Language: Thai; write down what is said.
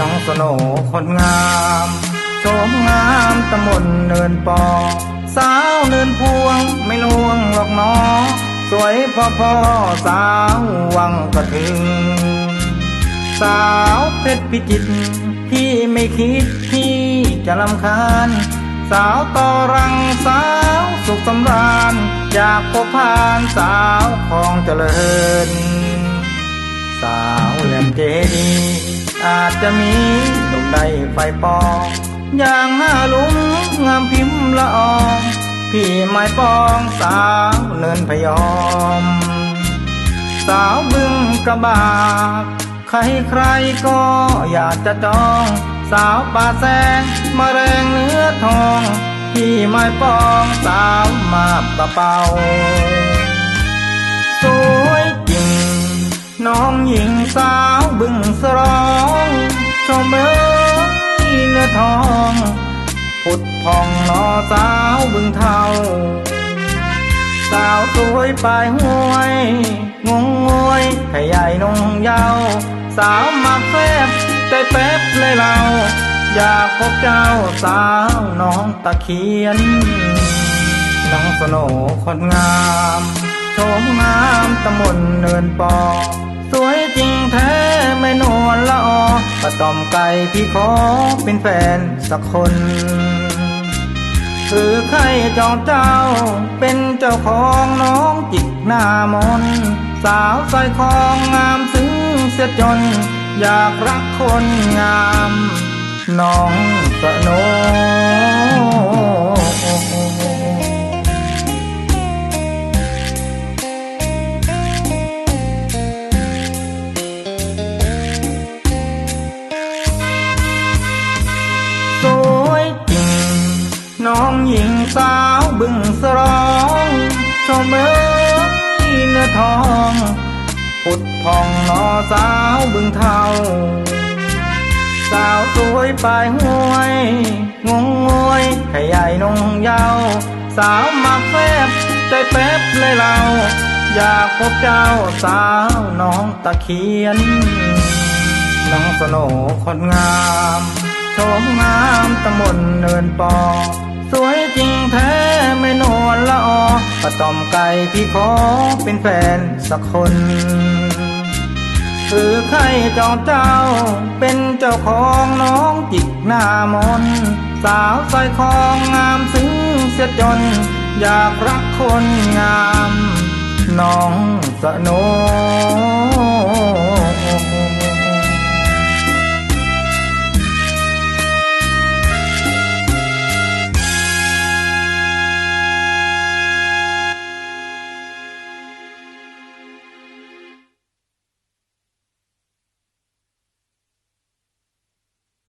น้องสโนคนงามโฉมงามตะมนเนินปอ สาวเนินพวงไม่ลวงหรอกน้องสวยพอพอสาววังกระถึง สาวเพชรพิจิตรพี่ไม่คิดที่จะลำคาญ สาวต่อรังสาวสุขสำราญอยากพบผ่านสาวของเจริญ สาวแหลมเจดีย์ อาจจะมีหนุ่มใดไฟปองอย่างหน้าลุงงามพิมพ์ละอองพี่ไม้ปองสาวเนินพยอม สาวบึงกระบากใครใครก็อยากจะจอง สาวป่าแสงมาแรงเนื้อทอง พี่ไม้ปองสาวมาบกระเป๋า เนื้อทอง ผุดพองนอสาวบึงเทาสาวสวยปลายห้วย งงงวยให้ใหญ่นงยาว สาวมาแฟบใจแป๊บเลยเรา อยากพบเจ้าสาวน้องตะเคียน น้องสโนคนงามโฉมงามตะมนเนินปอ สวยจริงแท้ ตอมไก่พี่ขอเป็นแฟนสักคนคือใครจองเจ้า เป็นเจ้าของน้องจิกหน้ามน สาวใส่คองงามซึ้งเสียจน อยากรักคนงาม น้องสโน น้องหญิงสาวบึงสรองชมเอ้ยเนื้อทองผุดพองนอสาวบึงเทาสาวสวยปลายห้วย งงงวยให้ใหญ่นงเยาว สาวมาแฟบใจแป๊บเลยเรา อยากพบเจ้าสาวน้องตะเคียน น้องสโนคนงามโฉมงามตะมนเนินปอ สวยจริงแท้ไม่นวลละออประตอมไก่พี่ขอเป็นแฟนสักคนคือใครจองเจ้า เป็นเจ้าของน้องจิกหน้ามน สาวใส่คองงามซึ้งเสียจน อยากรักคนงาม น้องสโน